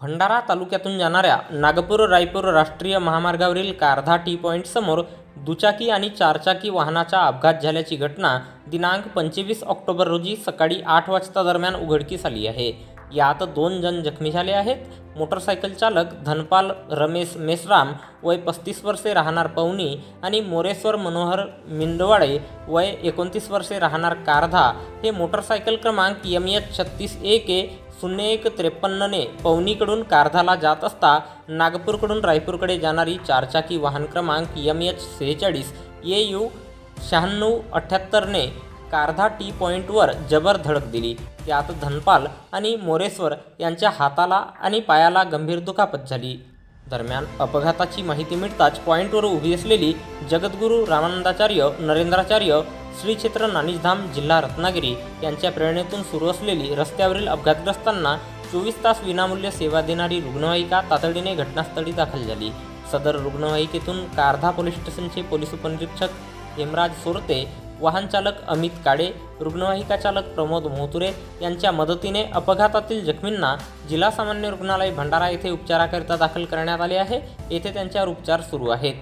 भंडारा तालुक्यातून जाणाऱ्या नागपूर रायपूर राष्ट्रीय महामार्गावरील कारधा टी पॉईंट समोर दुचाकी आणि चारचाकी वाहनाचा अपघात झाल्याची घटना दिनांक पंचवीस ऑक्टोबर रोजी सकाळी आठ वाजता दरम्यान उघडकीस आली आहे. यात दोन जण जखमी झाले आहेत. मोटरसायकल चालक धनपाल रमेश मेसराम वय पस्तीस वर्षे राहणार पवनी आणि मोरेश्वर मनोहर मिंदवाडे वय एकोणतीस वर्षे राहणार कारधा हे मोटरसायकल क्रमांक एम एच छत्तीस ए के शून्य एक त्रेपन्नने पवनीकडून कारधाला जात असता नागपूरकडून रायपूरकडे जाणारी चारचाकी वाहन क्रमांक यम एच सेहेचाळीस ए यू शहाण्णव अठ्ठ्याहत्तरने कारधा टी पॉईंटवर जबर धडक दिली. त्यात धनपाल आणि मोरेश्वर यांच्या हाताला आणि पायाला गंभीर दुखापत झाली. दरम्यान अपघाताची माहिती मिळताच पॉईंटवर उभी असलेली जगद्गुरू रामानंदाचार्य नरेंद्राचार्य श्री क्षेत्र नानिजधाम जिल्हा रत्नागिरी यांच्या प्रेरणेतून सुरू असलेली रस्त्यावरील अपघातग्रस्तांना चोवीस तास विनामूल्य सेवा देणारी रुग्णवाहिका तातडीने घटनास्थळी दाखल झाली. सदर रुग्णवाहिकेतून कारधा पोलीस स्टेशनचे पोलीस उपनिरीक्षक हेमराज सोरते वाहनचालक अमित काळे रुग्णवाहिका चालक प्रमोद मोहतुरे यांच्या मदतीने अपघातातील जखमींना जिल्हा सामान्य रुग्णालय भंडारा येथे उपचाराकरिता दाखल करण्यात आले आहे. येथे त्यांच्यावर उपचार सुरू आहेत.